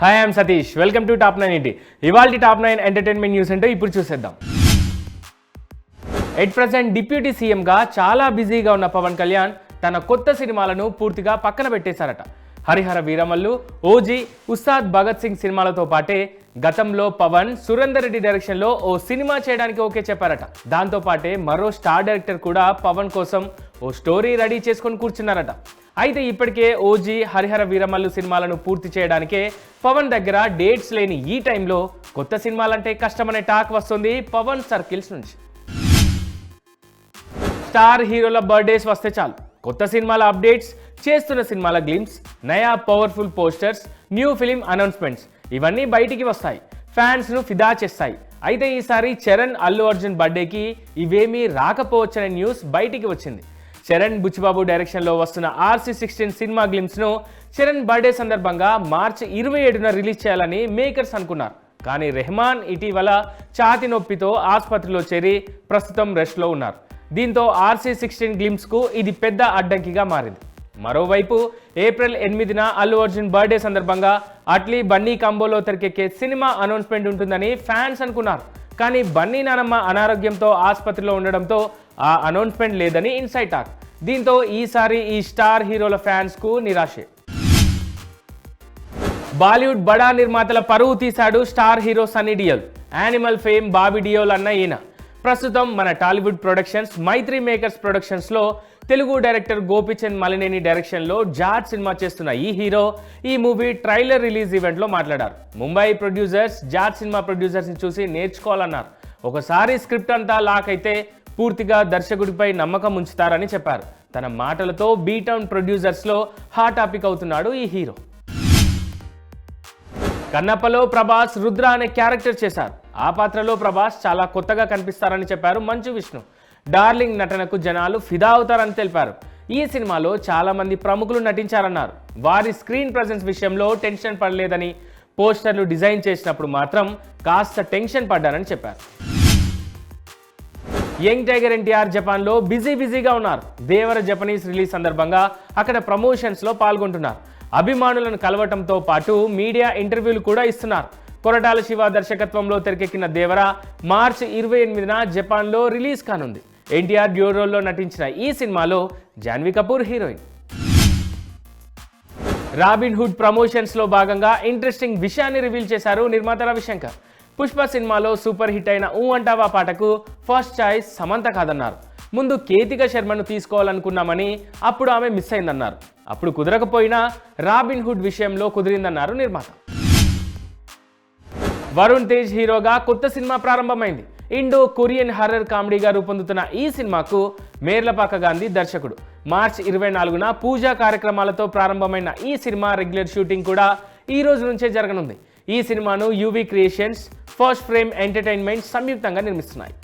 Hi I'm Satish welcome to top nine ఇంటి ఇవాళ top nine entertainment news అంటే ఇప్పుడు చూసేద్దాం. ఎట్ ప్రజెంట్ డిప్యూటీ సీఎంగా చాలా బిజీగా ఉన్న పవన్ కళ్యాణ్ తన కొత్త సినిమాలను పూర్తిగా పక్కన పెట్టేశారట. హరిహర వీరమల్లు ఓజీ ఉస్తాద్ భగత్ సింగ్ సినిమాలతో పాటే గతంలో పవన్ సురేందర్ రెడ్డి డైరెక్షన్లో ఓ సినిమా చేయడానికి ఓకే చెప్పారట. దాంతో పాటే మరో స్టార్ డైరెక్టర్ కూడా పవన్ కోసం ఓ స్టోరీ రెడీ చేసుకొని కూర్చున్నారట. అయితే ఇప్పటికే ఓజీ హరిహర వీరమల్లు సినిమాలను పూర్తి చేయడానికే పవన్ దగ్గర డేట్స్ లేని ఈ టైంలో కొత్త సినిమాలంటే కష్టమనే టాక్ వస్తుంది పవన్ సర్కిల్స్ నుంచి. స్టార్ హీరోల బర్త్డేస్ వస్తే చాలు. కొత్త సినిమాల అప్డేట్స్ చేస్తున్న సినిమాల గ్లిమ్స్ నయా powerful posters new film announcements ఇవన్నీ బయటికి వస్తాయి. ఫ్యాన్స్ను ఫిదా చేస్తాయి. అయితే ఈసారి చరణ్ అల్లు అర్జున్ బర్త్డేకి ఇవేమీ రాకపోవచ్చనే న్యూస్ బయటికి వచ్చింది. చరణ్ బుచ్చిబాబు డైరెక్షన్లో వస్తున్న ఆర్సీ సిక్స్టీన్ సినిమా గ్లిమ్స్ను చరణ్ బర్త్డే సందర్భంగా మార్చి ఇరవై ఏడున రిలీజ్ చేయాలని మేకర్స్ అనుకున్నారు. కానీ రెహమాన్ ఇటీవల ఛాతి నొప్పితో ఆసుపత్రిలో చేరి ప్రస్తుతం రెస్ట్లో ఉన్నారు. దీంతో ఆర్సీ సిక్స్టీన్ గ్లిమ్స్కు ఇది పెద్ద అడ్డంకిగా మారింది. మరోవైపు ఏప్రిల్ ఎనిమిదిన అల్లు అర్జున్ బర్త్డే సందర్భంగా అట్లీ బన్నీ కంబోలో తెరకెక్కే సినిమా అనౌన్స్మెంట్ ఉంటుందని ఫ్యాన్స్ అనుకున్నారు. కానీ బన్నీ నానమ్మ అనారోగ్యంతో ఆసుపత్రిలో ఉండడంతో ఆ అనౌన్స్మెంట్ లేదని ఇన్సైట్ టాక్ దీంతో ఈసారి ఈ స్టార్ హీరోల ఫ్యాన్స్కు నిరాశే. బాలీవుడ్ బడా నిర్మాతల పరువు తీశాడు star hero Sunny Deol. Animal fame Bobby Deol అన్న ఈయన. ప్రస్తుతం మన టాలీవుడ్ ప్రొడక్షన్స్ మైత్రి మేకర్స్ ప్రొడక్షన్స్లో తెలుగు డైరెక్టర్ గోపిచంద్ మలినేని డైరెక్షన్లో జాట్ సినిమా చేస్తున్న ఈ హీరో ఈ మూవీ ట్రైలర్ రిలీజ్ ఈవెంట్లో మాట్లాడారు. ముంబై ప్రొడ్యూసర్స్ జాట్ సినిమా ప్రొడ్యూసర్స్ని చూసి నేర్చుకోవాలన్నారు. ఒకసారి స్క్రిప్ట్ అంతా లాక్ అయితే పూర్తిగా దర్శకుడిపై నమ్మకం ఉంచుతారని చెప్పారు. తన మాటలతో బీటౌన్ ప్రొడ్యూసర్స్లో హాట్ టాపిక్ అవుతున్నాడు ఈ హీరో. కన్నప్పలో ప్రభాస్ రుద్ర అనే క్యారెక్టర్ చేశారు. ఆ పాత్రలో ప్రభాస్ చాలా కొత్తగా కనిపిస్తారని చెప్పారు మంచు విష్ణు. డార్లింగ్ నటనకు జనాలు ఫిదా అవుతారని తెలిపారు. ఈ సినిమాలో చాలామంది ప్రముఖులు నటించారన్నారు. వారి స్క్రీన్ ప్రజెన్స్ విషయంలో టెన్షన్ పడలేదని పోస్టర్లు డిజైన్ చేసినప్పుడు మాత్రం కాస్త టెన్షన్ పడ్డారని చెప్పారు. యంగ్ టైగర్ ఎన్టీఆర్ జపాన్లో బిజీ బిజీగా ఉన్నారు. దేవర జపనీస్ రిలీజ్ సందర్భంగా అక్కడ ప్రమోషన్స్లో పాల్గొంటున్నారు. అభిమానులను కలవటంతో పాటు మీడియా ఇంటర్వ్యూలు కూడా ఇస్తున్నారు. కొరటాల శివ దర్శకత్వంలో తెరకెక్కిన దేవర మార్చి ఇరవై ఎనిమిదిన జపాన్లో రిలీజ్ కానుంది. ఎన్టీఆర్ డ్యూరోల్లో నటించిన ఈ సినిమాలో Janhvi Kapoor heroine. Robin Hood ప్రమోషన్స్లో భాగంగా ఇంట్రెస్టింగ్ విషయాన్ని రివీల్ చేశారు నిర్మాత రవిశంకర్. పుష్ప సినిమాలో సూపర్ హిట్ అయిన ఊ అంటావా పాటకు ఫస్ట్ చాయిస్ సమంత కాదన్నారు. ముందు కేతిక శర్మను తీసుకోవాలనుకున్నామని అప్పుడు ఆమె మిస్ అయిందన్నారు. అప్పుడు కుదరకపోయినా రాబిన్ హుడ్ విషయంలో కుదిరిందన్నారు నిర్మాత. వరుణ్ తేజ్ హీరోగా కొత్త సినిమా ప్రారంభమైంది. ఇండో కొరియన్ హర్రర్ కామెడీగా రూపొందుతున్న ఈ సినిమాకు మేర్లపాక గాంధీ దర్శకుడు. మార్చ్ ఇరవై నాలుగున పూజా కార్యక్రమాలతో ప్రారంభమైన ఈ సినిమా రెగ్యులర్ షూటింగ్ కూడా ఈ రోజు నుంచే జరగనుంది. ఈ సినిమాను UV creations first frame entertainment సంయుక్తంగా నిర్మిస్తున్నాయి.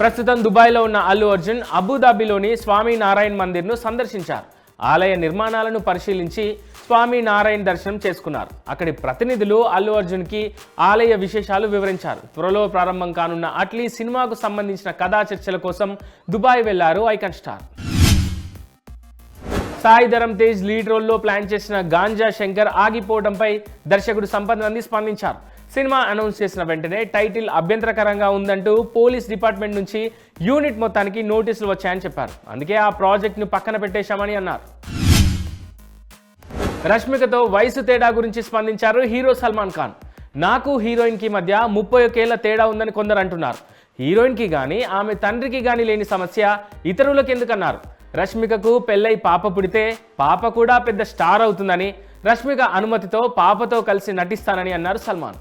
ప్రస్తుతం దుబాయ్లో ఉన్న అల్లు అర్జున్ అబుదాబిలోని స్వామి నారాయణ్ మందిర్ను సందర్శించారు. ఆలయ నిర్మాణాలను పరిశీలించి స్వామి నారాయణ్ దర్శనం చేసుకున్నారు. అక్కడి ప్రతినిధులు అల్లు అర్జున్కి ఆలయ విశేషాలు వివరించారు. త్వరలో ప్రారంభం కానున్న అట్లీ సినిమాకు సంబంధించిన కథా చర్చల కోసం దుబాయ్ వెళ్ళారు icon star. Sai Dharam Tej lead రోల్లో ప్లాన్ చేసిన గాంజా శంకర్ ఆగిపోవడంపై దర్శకుడు సంపత్ నంది స్పందించారు. సినిమా అనౌన్స్ చేసిన వెంటనే టైటిల్ అభ్యంతరకరంగా ఉందంటూ పోలీస్ డిపార్ట్మెంట్ నుంచి యూనిట్ మొత్తానికి నోటీసులు వచ్చాయని చెప్పారు. అందుకే ఆ ప్రాజెక్ట్ను పక్కన పెట్టేశామని అన్నారు. రష్మికతో వయసు తేడా గురించి స్పందించారు హీరో సల్మాన్ ఖాన్. నాకు హీరోయిన్కి మధ్య ముప్పై ఒకేళ్ళ తేడా ఉందని కొందరు అంటున్నారు. హీరోయిన్కి కానీ ఆమె తండ్రికి కానీ లేని సమస్య ఇతరులకు ఎందుకన్నారు రష్మికకు పెళ్ళై పాప పుడితే పాప కూడా పెద్ద స్టార్ అవుతుందని రష్మిక అనుమతితో పాపతో కలిసి నటిస్తానని అన్నారు సల్మాన్.